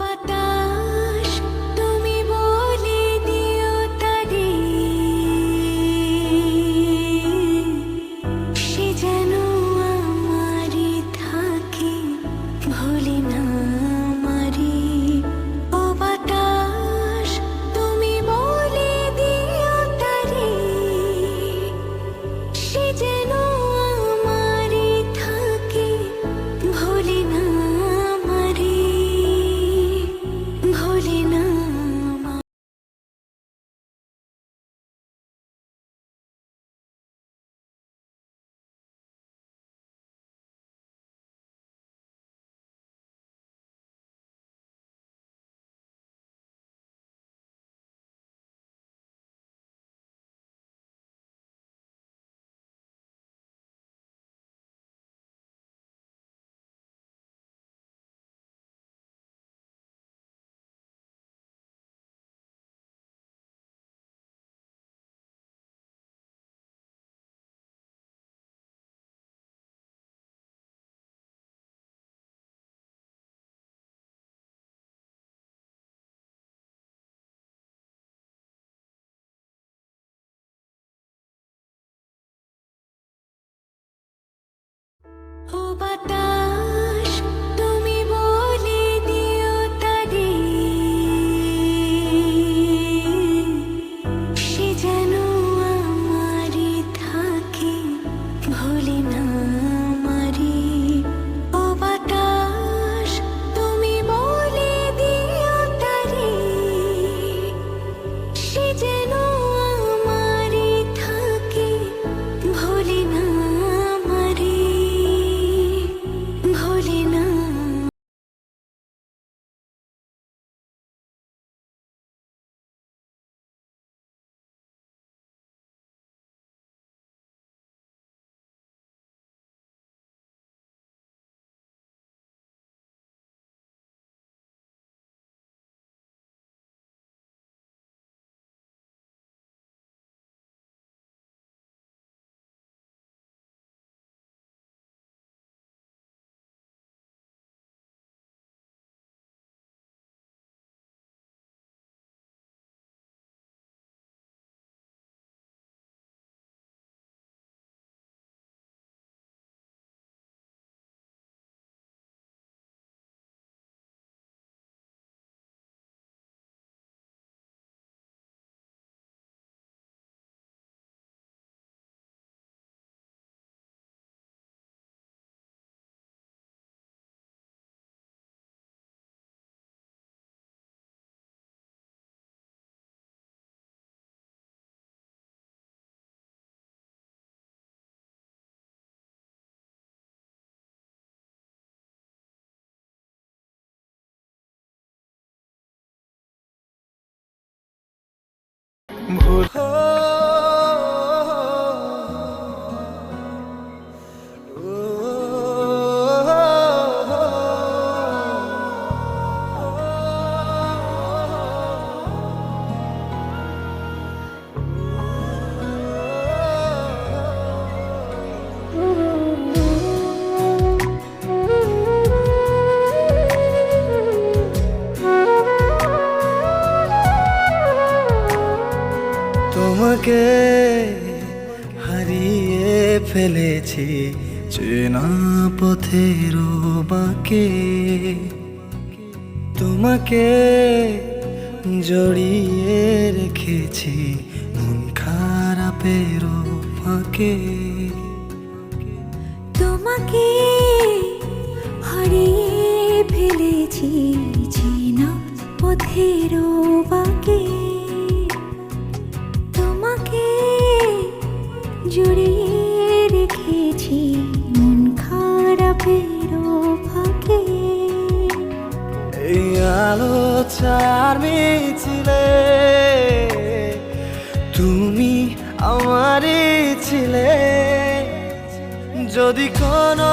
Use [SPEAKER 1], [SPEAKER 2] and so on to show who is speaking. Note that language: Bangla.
[SPEAKER 1] পাতা
[SPEAKER 2] Mood. তোমাকে হারিয়ে ফেলেছি, চেনা পথের বাঁকে। তোমাকে জড়িয়ে রেখেছি, মন খারাপের ফাঁকে।
[SPEAKER 1] তোমাকে হারিয়ে ফেলেছি, চেনা পথের বাকে। জড়িয়ে রেখেছি মন খারাপের ফাঁকে।
[SPEAKER 2] এই আলো চার ছিলে তুমি আমারই ছিলে। যদি কোনো